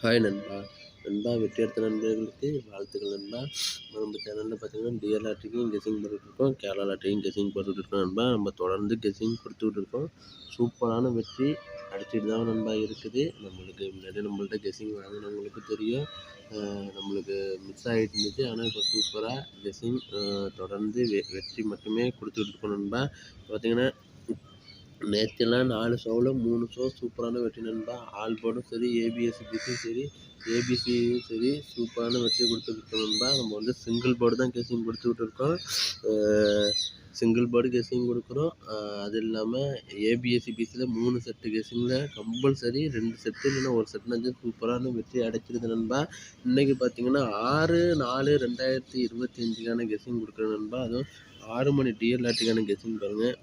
Hi நண்பா. நண்பா வெற்றியடுத்த நண்பர்களுக்கு வாழ்த்துக்கள் நண்பா. நம்ம சேனலில் பார்த்தீங்கன்னா டிஎல் லாட்ரிக்கும் கெஸிங் போட்டுட்ருக்கோம். கேரளா லாட்ரிக்கும் கெஸிங் போட்டுட்ருக்கோம் நண்பா. நம்ம தொடர்ந்து கெஸிங் கொடுத்துக்கிட்டு இருக்கோம் சூப்பரான வெற்றி அடிச்சுட்டு தான் நண்பா இருக்குது. நம்மளுக்கு முன்னாடி நம்மள்ட்ட கெஸிங் வாங்கினவங்களுக்கு தெரியும். நம்மளுக்கு மிஸ் ஆகிட்டு இருந்துச்சு. ஆனால் இப்போ சூப்பராக கெஸிங் தொடர்ந்து வெ வெற்றி மட்டுமே கொடுத்துக்கிட்டு இருக்கோம் நண்பா பார்த்தீங்கன்னா நேற்றுலாம் நாலு ஷோவில் மூணு ஷோ சூப்பரான வெற்றி நண்பா. ஆல் போர்டும் சரி ஏபிஎஸ்சி பிஸும் சரி ஏபிசியும் சரி சூப்பரான வெற்றி கொடுத்துருக்கோம் நண்பா. நம்ம வந்து சிங்கிள் போர்டு தான் கேசிங் கொடுத்துக்கிட்டு இருக்கோம் சிங்கிள் போர்டு கெஸ்ஸிங் கொடுக்குறோம். அது இல்லாமல் ஏபிஎஸ்சி பிசியில் மூணு செட்டு கெஸ்ஸிங்கில் கம்பல்சரி ரெண்டு செட்டு இல்லைன்னா ஒரு செட்டுனாச்சு சூப்பரான வெற்றி அடைச்சிருது நண்பா. இன்றைக்கி பார்த்தீங்கன்னா ஆறு நாலு ரெண்டாயிரத்தி இருபத்தி அஞ்சுக்கான கெஸிங் கொடுக்குறேன் நண்பா. அதுவும் ஆறு மணி டிஎல்ஆர்டிக்கான கெஸிங் பாருங்கள்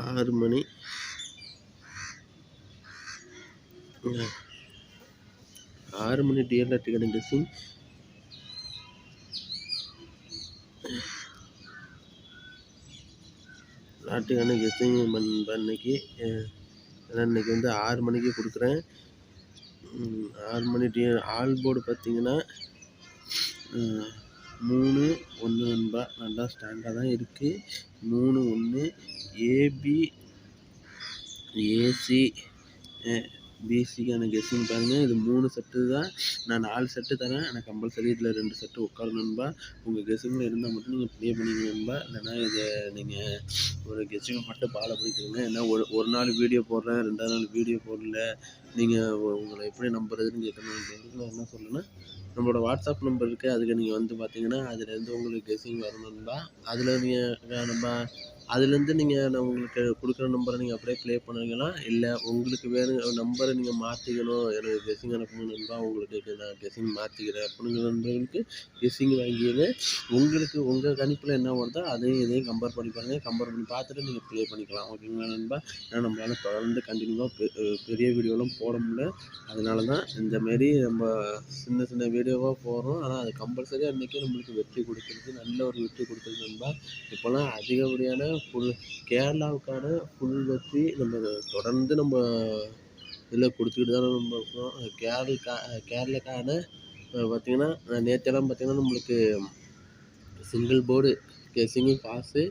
ஆறு மணி. ஆறு மணி டிஎல்ஆர் டிக்கெட் கெஸிங் நாட்டுக்கான கெஸ்டிங் இன்னைக்கு இன்னைக்கு வந்து ஆறு மணிக்கு கொடுக்குறேன். ஆறு மணி டி ஆல் போர்டு பார்த்தீங்கன்னா மூணு ஒன்று நண்பா நல்லா ஸ்டாண்டாக தான் இருக்குது மூணு ஒன்று ஏபி ஏசி பிசிக்கான கெஸ்ஸிங் பாருங்கள் இது மூணு செட்டு தான். நான் நாலு செட்டு தரேன். ஆனால் கம்பல்சரி இதில் ரெண்டு செட்டு உட்காரணும்பா உங்கள் கெஸ்ஸிங்கில் இருந்தால் மட்டும் நீங்கள் ப்ளே பண்ணிக்கணும்பா இல்லைனா இதை நீங்கள் ஒரு கெஸ்ஸிங்கை மட்டும் பாலை பிடிக்கிறீங்க ஏன்னா ஒரு ஒரு நாள் வீடியோ போடுறேன் ரெண்டாவது நாள் வீடியோ போடல. நீங்கள் உங்களை எப்படி நம்புறதுன்னு கேட்கணும் என்ன சொல்லணும்னா நம்மளோட வாட்ஸ்அப் நம்பர் இருக்குது அதுக்கு நீங்கள் வந்து பார்த்தீங்கன்னா அதுலேருந்து உங்களுக்கு கெஸ்ஸிங் வரணும்பா அதில் நீங்கள் நம்ம அதுலேருந்து நீங்கள் நான் உங்களுக்கு கொடுக்குற நம்பரை நீங்கள் அப்படியே ப்ளே பண்ணுவீங்களா? இல்லை உங்களுக்கு வேறு நம்பரை நீங்கள் மாற்றிக்கணும் எனக்கு கெஸ்ஸிங் அனுப்பணும்னா உங்களுக்கு நான் கெஸ்ஸிங் மாற்றிக்கிறேன் அப்படிங்கிற நண்பர்களுக்கு கெஸ்ஸிங் வாங்கியது. உங்களுக்கு உங்கள் கணிப்பில் என்ன வருதோ அதையும் இதையும் கம்பேர் பண்ணி பாருங்கள் கம்பேர் பண்ணி பார்த்துட்டு நீங்கள் ப்ளே பண்ணிக்கலாம். ஓகேங்களா நண்பா? ஏன்னா நம்மளால் தொடர்ந்து கண்டினியூவாக பெரிய வீடியோலாம் போட முடியல. அதனால தான் இந்தமாரி நம்ம சின்ன சின்ன வீடியோவாக போடுறோம். ஆனால் அது கம்பல்சரியாக இன்றைக்கே நம்மளுக்கு வெற்றி கொடுத்துருக்கு நல்ல ஒரு வெற்றி கொடுத்துருக்கு நண்பா. இப்போல்லாம் அதிகப்படியான ஃபுல் கேரளாவுக்கான ஃபுல் வெற்றி நம்ம தொடர்ந்து நம்ம இதில் கொடுத்துக்கிட்டு தான் நம்ம இருக்கோம். கேரளுக்கா கேரளாக்கான பார்த்திங்கன்னா நேற்றெல்லாம் பார்த்திங்கன்னா நம்மளுக்கு single board single pass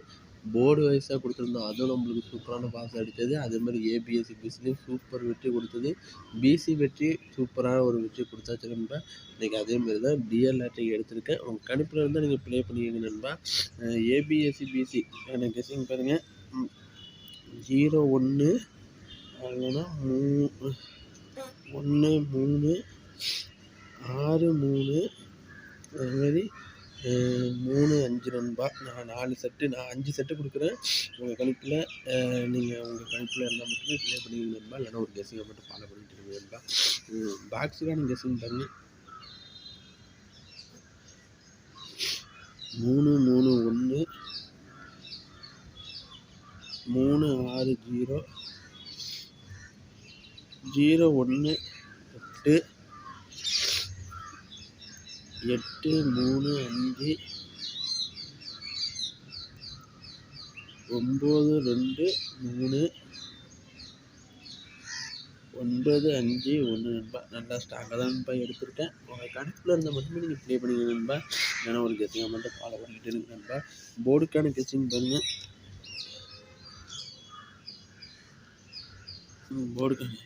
board வைஸாக கொடுத்துருந்தோம். அதுவும் நம்மளுக்கு சூப்பரான பாஸ் அடித்தது. அதேமாதிரி ஏபிஎஸ்சி பிசிலையும் சூப்பர் வெற்றி கொடுத்தது. பிசி வெற்றி சூப்பரான ஒரு வெற்றி கொடுத்தாச்சு நண்பா. இன்றைக்கி அதேமாரி தான் டிஎல்ஆர்டி எடுத்திருக்கேன். உங்கள் கணிப்பில் இருந்தால் நீங்கள் ப்ளே பண்ணிக்கங்க நண்பா. ஏபிஎஸ்சி பிசி எனக்கு கெஸ்டிங் பாருங்கள் ஜீரோ ஒன்று இல்லைன்னா மூ ஒன்று மூணு ஆறு மூணு. அதுமாதிரி மூணு அஞ்சு நண்பா? நான் நாலு செட்டு நான் அஞ்சு செட்டு கொடுக்குறேன். உங்கள் கணிப்பில் நீங்கள் உங்கள் கணிப்பில் இருந்தால் மட்டுமே ப்ளே பண்ணிக்கணும் நண்பா. இல்லைனா ஒரு கெஸிங்கை மட்டும் ஃபாலோ பண்ணிட்டு இருங்க நண்பா. பாக்ஸுக்கான கெஸிங் பாருங்க மூணு மூணு ஒன்று மூணு ஆறு ஜீரோ ஜீரோ ஒன்று எட்டு எட்டு மூணு அஞ்சு ஒம்பது ரெண்டு மூணு ஒன்பது அஞ்சு ஒன்று நண்பா. நல்லா ஸ்ட்ராங்காக தான் நண்பா எடுத்துருக்கேன் உங்கள் கணக்கில் இருந்தால் மட்டுமே நீங்கள் ப்ளே பண்ணிக்க நண்பா. ஏன்னா ஒரு கெஸ்ஸிங்கை மட்டும் ஃபாலோ பண்ணிக்கிட்டு இருக்கு நண்பா. போர்டுக்கான கெஸ்ஸிங் பாருங்கள் போர்டுக்கான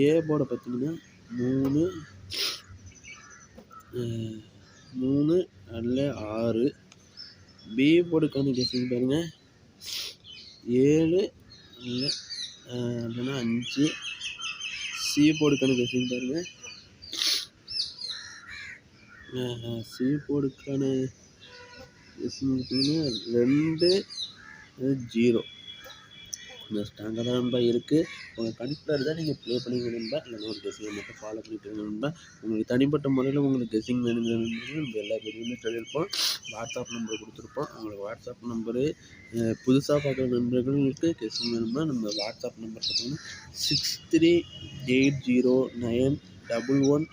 ஏ போர்டை பார்த்தீங்கன்னா மூணு மூணு அல்ல ஆறு. பி போர்டுக்கான கெஸிங் பாருங்கள் ஏழு இல்லை இல்லைன்னா அஞ்சு. சி போர்டுக்கான கெஸிங் பாருங்கள் சி போர்டுக்கான கெஸிங் பார்த்தீங்கன்னா ரெண்டு ஜீரோ. கொஞ்சம் ஸ்ட்ராங்காக தான் நம்ப இருக்குது உங்கள் கண்ட்ரோல் தான் நீங்கள் ப்ளே பண்ணிக்க நம்ப இல்லைனா ஒரு கெஸிங்கை மட்டும் ஃபாலோ பண்ணிட்டு நம்ப உங்களுக்கு தனிப்பட்ட முறையில் உங்களுக்கு கெஸிங் வேணுங்கிற நம்ம எல்லா பேருமே சொல்லியிருப்போம். வாட்ஸ்அப் நம்பர் கொடுத்துருப்போம். உங்களுக்கு வாட்ஸ்அப் நம்பரு புதுசாக பார்க்குற நண்பர்களுக்கு கெஸ்ஸிங் வேணும்னா நம்ம வாட்ஸ்அப் நம்பர் பார்த்தீங்கன்னா six three eight zero nine double one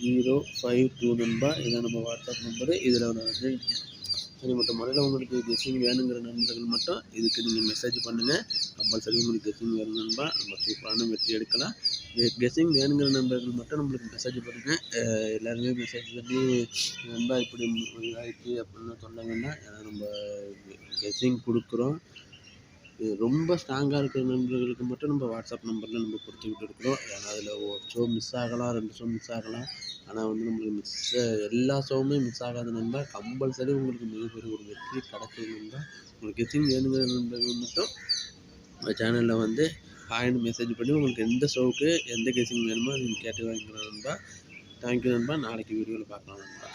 zero five two number இதான் நம்ம வாட்ஸ்அப் நம்பரு இதில் வந்து தனிப்பட்ட முறையில் உங்களுக்கு கெஸ்ஸிங் வேணுங்கிற நண்பர்கள் மட்டும் இதுக்கு நீங்கள் மெசேஜ் பண்ணுங்கள் கம்பல்சரி உங்களுக்கு கெஸ்ஸிங் வேணும் நண்பா. நம்ம சூப்பரான வெற்றி எடுக்கலாம். கெஸ்ஸிங் வேணுங்கிற நண்பர்கள் மட்டும் நம்மளுக்கு மெசேஜ் பண்ணுங்கள் எல்லாருமே மெசேஜ் பண்ணி நண்பா இப்படி இதாகிடுச்சு அப்படின்னு சொல்ல வேண்டாம். ஏன்னா நம்ம கெஸ்ஸிங் கொடுக்குறோம். இது ரொம்ப ஸ்ட்ராங்காக இருக்கிற நண்பர்களுக்கு மட்டும் நம்ம வாட்ஸ்அப் நம்பரில் நம்ம கொடுத்துக்கிட்டு இருக்கிறோம். ஏன்னா அதில் ஒரு ஷோ மிஸ் ஆகலாம் ரெண்டு ஷோ மிஸ் ஆகலாம். ஆனால் வந்து நம்மளுக்கு மிஸ் எல்லா ஷோவுமே மிஸ் ஆகாத நண்பா கம்பல்சரி உங்களுக்கு மிகப்பெரிய ஒரு வெற்றி கிடைக்கும் நண்பா. உங்களுக்கு கெஸ்ஸிங் வேணுங்கிற நண்பர்கள் மட்டும் நம்ம சேனலில் வந்து ஹாய்னு மெசேஜ் பண்ணி உங்களுக்கு எந்த ஷோவுக்கு எந்த கெஸ்ஸிங் வேணுமோ நீங்கள் கேட்டு வாங்கிக்கலாம் நண்பா. தேங்க்யூ நண்பா. நாளைக்கு வீடியோவில் பார்க்கலாம் நண்பா.